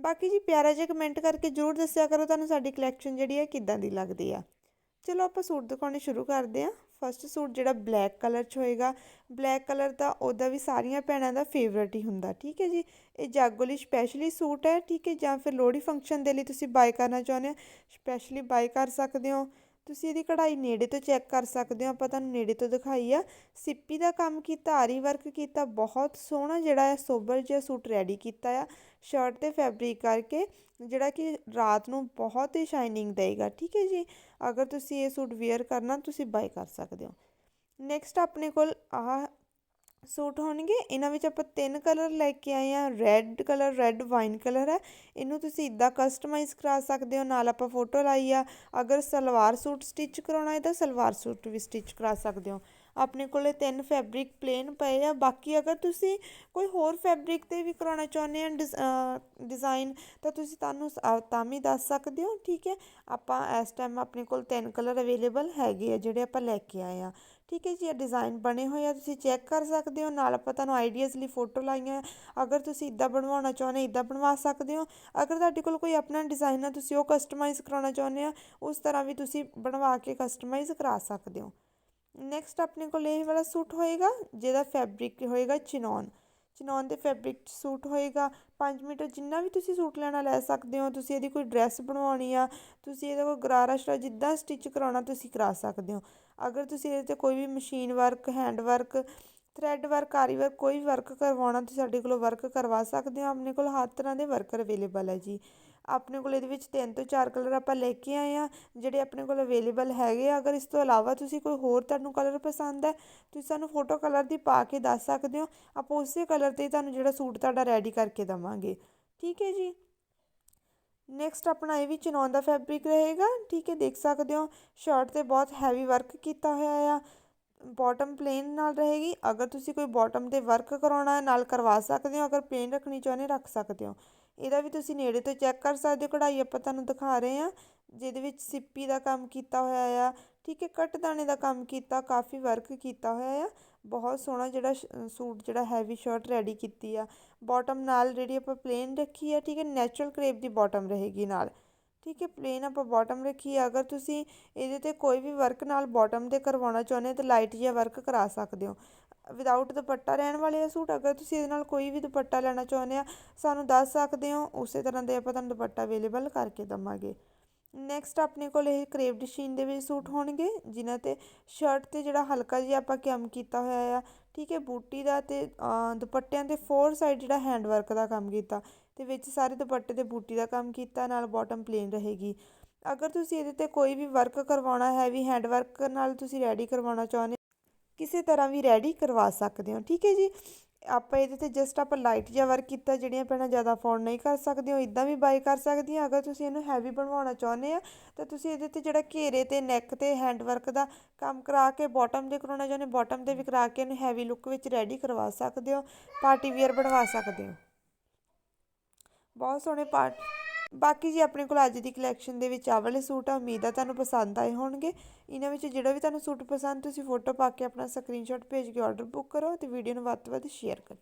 ਬਾਕੀ ਜੀ ਪਿਆਰਾ ਜਿਹਾ ਕਮੈਂਟ ਕਰਕੇ ਜ਼ਰੂਰ ਦੱਸਿਆ ਕਰੋ ਤੁਹਾਨੂੰ ਸਾਡੀ ਕਲੈਕਸ਼ਨ ਜਿਹੜੀ ਹੈ ਕਿੱਦਾਂ ਦੀ ਲੱਗਦੀ ਆ। ਚਲੋ ਆਪਾਂ ਸੂਟ ਦਿਖਾਉਣੇ ਸ਼ੁਰੂ ਕਰਦੇ ਹਾਂ। ਫਸਟ ਸੂਟ ਜਿਹੜਾ ਬਲੈਕ ਕਲਰ 'ਚ ਹੋਏਗਾ। ਬਲੈਕ ਕਲਰ ਦਾ ਉਹਦਾ ਵੀ ਸਾਰੀਆਂ ਭੈਣਾਂ ਦਾ ਫੇਵਰਟ ਹੀ ਹੁੰਦਾ, ਠੀਕ ਹੈ ਜੀ? ਇਹ ਜਾਗੋ ਲਈ ਸਪੈਸ਼ਲੀ ਸੂਟ ਹੈ, ਠੀਕ ਹੈ? ਜਾਂ ਫਿਰ ਲੋਹੜੀ ਫੰਕਸ਼ਨ ਦੇ ਲਈ ਤੁਸੀਂ ਬਾਈ ਕਰਨਾ ਚਾਹੁੰਦੇ ਹੋ ਸਪੈਸ਼ਲੀ ਬਾਈ ਕਰ ਸਕਦੇ ਹੋ। ਤੁਸੀਂ ਇਹਦੀ ਕਢਾਈ ਨੇੜੇ ਤੋਂ ਚੈੱਕ ਕਰ ਸਕਦੇ ਹੋ, ਆਪਾਂ ਤੁਹਾਨੂੰ ਨੇੜੇ ਤੋਂ ਦਿਖਾਈ ਆ। ਸਿੱਪੀ ਦਾ ਕੰਮ ਕੀਤਾ, ਆਰੀ ਵਰਕ ਕੀਤਾ, ਬਹੁਤ ਸੋਹਣਾ ਜਿਹੜਾ ਹੈ, ਸੋਬਰ ਜਿਹਾ ਸੂਟ ਰੈਡੀ ਕੀਤਾ ਆ ਸ਼ਰਟ ਤੇ ਫੈਬਰਿਕ ਕਰਕੇ, ਜਿਹੜਾ ਕਿ ਰਾਤ ਨੂੰ ਬਹੁਤ ਹੀ ਸ਼ਾਈਨਿੰਗ ਦੇਗਾ, ਠੀਕ ਹੈ ਜੀ? ਅਗਰ ਤੁਸੀਂ ਇਹ ਸੂਟ ਵੇਅਰ ਕਰਨਾ, ਤੁਸੀਂ ਬਾਈ ਕਰ ਸਕਦੇ ਹੋ। ਨੈਕਸਟ ਆਪਣੇ ਕੋਲ ਆਹ ਸੂਟ ਹੋਣਗੇ। ਇਹਨਾਂ ਵਿੱਚ ਆਪਾਂ ਤਿੰਨ ਕਲਰ ਲੈ ਕੇ ਆਏ ਆ red colour red wine colour ਹੈ। ਇਹਨੂੰ ਤੁਸੀਂ ਇਦਾਂ ਕਸਟਮਾਈਜ਼ ਕਰਾ ਸਕਦੇ ਹੋ। ਨਾਲ ਆਪਾਂ ਫੋਟੋ ਲਾਈ ਆ। ਅਗਰ ਸਲਵਾਰ ਸੂਟ ਸਟਿਚ ਕਰਾਉਣਾ ਹੈ ਤਾਂ ਸਲਵਾਰ ਸੂਟ ਵੀ ਸਟਿਚ ਕਰਾ ਸਕਦੇ ਹੋ। ਆਪਣੇ ਕੋਲੇ ਤਿੰਨ ਫੈਬਰਿਕ ਪਲੇਨ ਪਏ ਆ। ਬਾਕੀ ਅਗਰ ਤੁਸੀਂ ਕੋਈ ਹੋਰ ਫੈਬਰਿਕ ਤੇ ਵੀ ਕਰਾਉਣਾ ਚਾਹੁੰਦੇ ਆ ਡਿਜ਼ਾਈਨ ਤਾਂ ਤੁਸੀਂ ਤੁਹਾਨੂੰ ਤਾਂ ਵੀ ਦੱਸ ਸਕਦੇ ਹੋ। ਠੀਕ ਹੈ। ਆਪਾਂ ਇਸ ਟਾਈਮ ਆਪਣੇ ਕੋਲ ਤਿੰਨ ਕਲਰ ਅਵੇਲੇਬਲ ਹੈਗੇ ਆ, ਜਿਹੜੇ ਆਪਾਂ ਲੈ ਕੇ ਆਏ ਆ। ਠੀਕ ਹੈ ਜੀ, ਇਹ ਡਿਜ਼ਾਈਨ ਬਣੇ ਹੋਏ ਆ, ਤੁਸੀਂ ਚੈੱਕ ਕਰ ਸਕਦੇ ਹੋ, ਨਾਲ ਆਪਾਂ ਤੁਹਾਨੂੰ ਆਈਡੀਆਜ਼ ਲਈ ਫੋਟੋ ਲਾਈਆਂ ਅਗਰ ਤੁਸੀਂ ਇਦਾਂ ਬਣਵਾਉਣਾ ਚਾਹੁੰਦੇ ਇਦਾਂ ਬਣਵਾ ਸਕਦੇ ਹੋ। ਅਗਰ ਤੁਹਾਡੇ ਕੋਲ ਕੋਈ ਆਪਣਾ ਡਿਜ਼ਾਈਨ ਆ, ਤੁਸੀਂ ਉਹ ਕਸਟਮਾਈਜ਼ ਕਰਾਉਣਾ ਚਾਹੁੰਦੇ ਆ, ਉਸ ਤਰ੍ਹਾਂ ਵੀ ਤੁਸੀਂ ਬਣਵਾ ਕੇ ਕਸਟਮਾਈਜ਼ ਕਰਾ ਸਕਦੇ ਹੋ। ਨੈਕਸਟ ਆਪਣੇ ਕੋਲ ਇਹ ਵਾਲਾ ਸੂਟ ਹੋਏਗਾ, ਜਿਹਦਾ ਫੈਬਰਿਕ ਹੋਏਗਾ ਚਿਨੌਨ ਚਿਨੌਨ ਦੇ ਫੈਬਰਿਕ ਸੂਟ ਹੋਏਗਾ। 5 ਮੀਟਰ ਜਿੰਨਾ ਵੀ ਤੁਸੀਂ ਸੂਟ ਲੈਣਾ ਲੈ ਸਕਦੇ ਹੋ। ਤੁਸੀਂ ਇਹਦੀ ਕੋਈ ਡਰੈਸ ਬਣਵਾਉਣੀ ਆ, ਤੁਸੀਂ ਇਹਦਾ ਕੋਈ ਗਰਾਰਾ ਸ਼ਰਾ ਜਿੱਦਾਂ ਸਟਿਚ ਕਰਾਉਣਾ ਤੁਸੀਂ ਕਰਾ ਸਕਦੇ ਹੋ। ਅਗਰ ਤੁਸੀਂ ਇਹਦੇ ਤੇ ਕੋਈ ਵੀ machine work, hand work, thread work ਆਰੀ ਵਰਕ, ਕੋਈ ਵੀ ਵਰਕ ਕਰਵਾਉਣਾ, ਤੁਸੀਂ ਸਾਡੇ ਕੋਲੋਂ ਵਰਕ ਕਰਵਾ ਸਕਦੇ ਹੋ। ਆਪਣੇ ਕੋਲ ਹਰ ਤਰ੍ਹਾਂ ਦੇ ਵਰਕਰ ਅਵੇਲੇਬਲ ਹੈ ਜੀ। ਆਪਣੇ ਕੋਲ ਇਹਦੇ ਵਿੱਚ ਤਿੰਨ ਤੋਂ ਚਾਰ ਕਲਰ ਆਪਾਂ ਲੈ ਕੇ ਆਏ ਆ ਜਿਹੜੇ ਆਪਣੇ ਕੋਲ ਅਵੇਲੇਬਲ ਹੈਗੇ ਆ। ਅਗਰ ਇਸ ਤੋਂ ਇਲਾਵਾ ਤੁਸੀਂ ਕੋਈ ਹੋਰ ਤੁਹਾਨੂੰ ਕਲਰ ਪਸੰਦ ਹੈ, ਤੁਸੀਂ ਸਾਨੂੰ ਫੋਟੋ ਕਲਰ ਦੀ ਪਾ ਕੇ ਦੱਸ ਸਕਦੇ ਹੋ। ਆਪਾਂ ਉਸੇ ਕਲਰ ਤੇ ਤੁਹਾਨੂੰ ਜਿਹੜਾ ਸੂਟ ਤੁਹਾਡਾ ਰੈਡੀ ਕਰਕੇ ਦਵਾਂਗੇ। ਠੀਕ ਹੈ ਜੀ? ਨੈਕਸਟ ਆਪਣਾ ਇਹ ਵੀ ਚਨੌਨ ਦਾ ਫੈਬਰਿਕ ਰਹੇਗਾ। ਠੀਕ ਹੈ, ਦੇਖ ਸਕਦੇ ਹੋ ਸ਼ਰਟ ਤੇ ਬਹੁਤ ਹੈਵੀ ਵਰਕ ਕੀਤਾ ਹੋਇਆ ਆ। ਬਾਟਮ ਪਲੇਨ ਨਾਲ ਰਹੇਗੀ। ਅਗਰ ਤੁਸੀਂ ਕੋਈ ਬਾਟਮ ਤੇ ਵਰਕ ਕਰਾਉਣਾ ਹੈ, ਨਾਲ ਕਰਵਾ ਸਕਦੇ ਹੋ। ਅਗਰ ਪਲੇਨ ਰੱਖਣੀ ਚਾਹੁੰਦੇ ਰੱਖ ਸਕਦੇ ਹੋ। ਇਹਦਾ ਵੀ ਤੁਸੀਂ ਨੇੜੇ ਤੋਂ ਚੈੱਕ ਕਰ ਸਕਦੇ ਹੋ, ਕਢਾਈ ਆਪਾਂ ਤੁਹਾਨੂੰ ਦਿਖਾ ਰਹੇ ਹਾਂ, ਜਿਹਦੇ ਵਿੱਚ ਸਿੱਪੀ ਦਾ ਕੰਮ ਕੀਤਾ ਹੋਇਆ ਆ, ਠੀਕ ਹੈ, ਕੱਟ ਦਾਣੇ ਦਾ ਕੰਮ ਕੀਤਾ, ਕਾਫੀ ਵਰਕ ਕੀਤਾ ਹੋਇਆ ਆ, ਬਹੁਤ ਸੋਹਣਾ ਜਿਹੜਾ ਸੂਟ ਜਿਹੜਾ ਹੈਵੀ ਸ਼ਰਟ ਰੈਡੀ ਕੀਤੀ ਆ ਬਾਟਮ ਨਾਲ ਜਿਹੜੀ ਆਪਾਂ ਪਲੇਨ ਰੱਖੀ ਆ, ਠੀਕ ਹੈ ਨੈਚੁਰਲ ਕਰੇਪ ਦੀ ਬਾਟਮ ਰਹੇਗੀ ਨਾਲ, ਠੀਕ ਹੈ ਪਲੇਨ ਆਪਾਂ ਬਾਟਮ ਰੱਖੀ ਆ, ਅਗਰ ਤੁਸੀਂ ਇਹਦੇ ਤੇ ਕੋਈ ਵੀ ਵਰਕ ਨਾਲ ਬਾਟਮ ਤੇ ਕਰਵਾਉਣਾ ਚਾਹੁੰਦੇ ਤਾਂ ਲਾਈਟ ਜਿਹਾ ਵਰਕ ਕਰਾ ਸਕਦੇ ਹੋ ਵਿਦਆਊਟ ਦੁਪੱਟਾ ਰਹਿਣ ਵਾਲੇ ਆ ਸੂਟ, ਅਗਰ ਤੁਸੀਂ ਇਹਦੇ ਨਾਲ ਕੋਈ ਵੀ ਦੁਪੱਟਾ ਲੈਣਾ ਚਾਹੁੰਦੇ ਆ, ਸਾਨੂੰ ਦੱਸ ਸਕਦੇ ਹੋ, ਉਸੇ ਤਰ੍ਹਾਂ ਦੇ ਆਪਾਂ ਤੁਹਾਨੂੰ ਦੁਪੱਟਾ ਅਵੇਲੇਬਲ ਕਰਕੇ ਦਵਾਂਗੇ। ਨੈਕਸਟ ਆਪਣੇ ਕੋਲ ਇਹ ਕਰੇਵਡ ਸ਼ੀਨ ਦੇ ਵਿੱਚ ਸੂਟ ਹੋਣਗੇ, ਜਿਨ੍ਹਾਂ ਤੇ ਸ਼ਰਟ ਤੇ ਜਿਹੜਾ ਹਲਕਾ ਜਿਹਾ ਆਪਾਂ ਕੰਮ ਕੀਤਾ ਹੋਇਆ ਆ, ਠੀਕ ਹੈ, ਬੂਟੀ ਦਾ ਤੇ ਦੁਪੱਟਿਆਂ 'ਤੇ ਫੋਰ ਸਾਈਡ ਜਿਹੜਾ ਹੈਂਡ ਵਰਕ ਦਾ ਕੰਮ ਕੀਤਾ, ਤੇ ਵਿੱਚ ਸਾਰੇ ਦੁਪੱਟੇ ਤੇ ਬੂਟੀ ਦਾ ਕੰਮ ਕੀਤਾ, ਨਾਲ ਬਾਟਮ ਪਲੇਨ ਰਹੇਗੀ। ਅਗਰ ਤੁਸੀਂ ਇਹਦੇ ਤੇ ਕੋਈ ਵੀ ਵਰਕ ਕਰਵਾਉਣਾ ਹੈ ਵੀ ਹੈਂਡ ਵਰਕ ਨਾਲ ਤੁਸੀਂ ਰੈਡੀ ਕਰਵਾਉਣਾ ਚਾਹੁੰਦੇ ਕਿਸੇ ਤਰ੍ਹਾਂ ਵੀ ਰੈਡੀ ਕਰਵਾ ਸਕਦੇ ਹੋ। ਠੀਕ ਹੈ ਜੀ? ਆਪਾਂ ਇਹਦੇ ਤੇ ਜਸਟ ਆਪਾਂ ਲਾਈਟ ਜਿਹਾ ਵਰਕ ਕੀਤਾ, ਜਿਹੜੀਆਂ ਪੈਣਾ ਜ਼ਿਆਦਾ ਅਫੋਰਡ ਨਹੀਂ ਕਰ ਸਕਦੇ ਹੋ ਇਦਾਂ ਵੀ ਬਾਈ ਕਰ ਸਕਦੀਆਂ। ਅਗਰ ਤੁਸੀਂ ਇਹਨੂੰ ਹੈਵੀ ਬਣਵਾਉਣਾ ਚਾਹੁੰਦੇ ਆ, ਤਾਂ ਤੁਸੀਂ ਇਹਦੇ ਤੇ ਜਿਹੜਾ ਘੇਰੇ ਤੇ ਨੈਕ ਤੇ ਹੈਂਡ ਵਰਕ ਦਾ ਕੰਮ ਕਰਾ ਕੇ ਬਾਟਮ ਦੇ ਕਰਾਉਣਾ ਚਾਹੁੰਦੇ ਬਾਟਮ ਦੇ ਵੀ ਕਰਾ ਕੇ ਇਹਨੂੰ ਹੈਵੀ ਲੁੱਕ ਵਿੱਚ ਰੈਡੀ ਕਰਵਾ ਸਕਦੇ ਹੋ ਪਾਰਟੀ ਵੇਅਰ ਬਣਵਾ ਸਕਦੇ ਹੋ। ਬਹੁਤ ਸੋਹਣੇ ਪਾਰਟ ਬਾਕੀ ਜੀ ਆਪਣੇ ਕੋਲ ਅੱਜ ਦੀ ਕਲੈਕਸ਼ਨ ਦੇ ਵਿੱਚ ਆਹ ਵਾਲੇ ਸੂਟ ਆ, ਉਮੀਦ ਆ ਤੁਹਾਨੂੰ ਪਸੰਦ ਆਏ ਹੋਣਗੇ। ਇਹਨਾਂ ਵਿੱਚ ਜਿਹੜਾ ਵੀ ਤੁਹਾਨੂੰ ਸੂਟ ਪਸੰਦ, ਤੁਸੀਂ ਫੋਟੋ ਪਾ ਕੇ ਆਪਣਾ ਸਕਰੀਨਸ਼ਾਟ ਭੇਜ ਕੇ ਆਰਡਰ ਬੁੱਕ ਕਰੋ ਤੇ ਵੀਡੀਓ ਨੂੰ ਵੱਧ ਤੋਂ ਵੱਧ ਸ਼ੇਅਰ ਕਰੋ